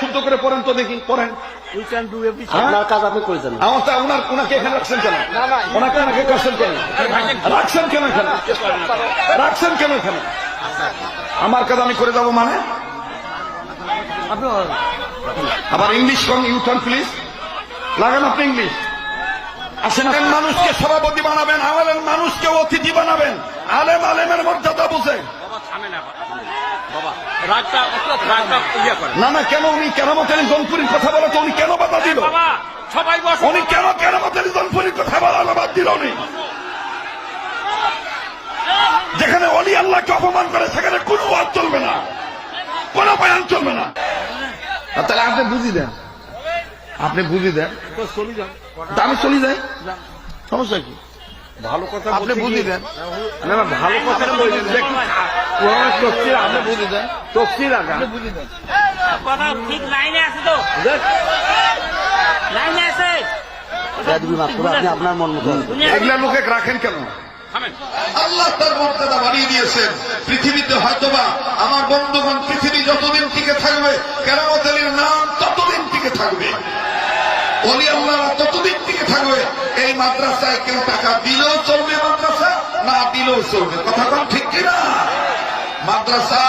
শুদ্ধ করে পড়েন তো দেখি পড়েন? আপনার কাজ আপনি আমার তা ওনার ওনাকে এখানে রাখছেন কেন? ওনাকে ওনাকে করছেন কেন? রাখছেন কেন এখানে? রাখছেন কেন এখানে? আমার কাজ আমি করে যাব মানে? আবার ইংলিশ কন ইউটার্ন প্লিজ লাগান আপনি ইংলিশ আসেন আসেন। মানুষকে সভাপতি বানাবেন আলেম মানুষকে অতিথি বানাবেন। আলেম আলেমের মর্যাদা বুঝে। বাবা থামে না রাগটা রাগটা ইয়ে করে। না না কেন উনি কেরামতের জনপুরীর কথা বলে তো উনি কেন বাধা দিল? বাবা সবাই বস। উনি কেন কেরামতের জনপুরীর কথা বলা বাদ দিল উনি। যেখানে অলি আল্লাহকে অপমান করে সেখানে কোনো ওয়াজ চলবে না। কোনো বয়ান চলবে না। তাহলে আপনি বুঝি দেন। আপনি বুঝি দেন। চলে আমি চলে যাই। সমস্যা কি? ভালো কথা আপনি বুঝি দেন। না না ভালো কথা একটু পুরোনো তফসিল আপনি আপনি বুঝি দেন। তফসিল আগা বুঝি দেন। কথা ঠিক লাইনে আছে তো। লাইনে আছে। আপনি আপনার মন মতো এগুলা লোকে রাখেন কেন? আল্লাহ তার মর্যাদা বাড়িয়ে দিয়েছেন। পৃথিবীতে হয়তোবা আমার বন্ধুগণ পৃথিবী যতদিন টিকে থাকবে কেরামত আলীর নাম ততদিন টিকে থাকবে। অলি আল্লাহ ততদিন টিকে মাদ্রাসায় কেউ টাকা দিলেও চলবে মাদ্রাসা? না দিলেও চলবে। কথা কম ঠিক কিনা? মাদ্রাসা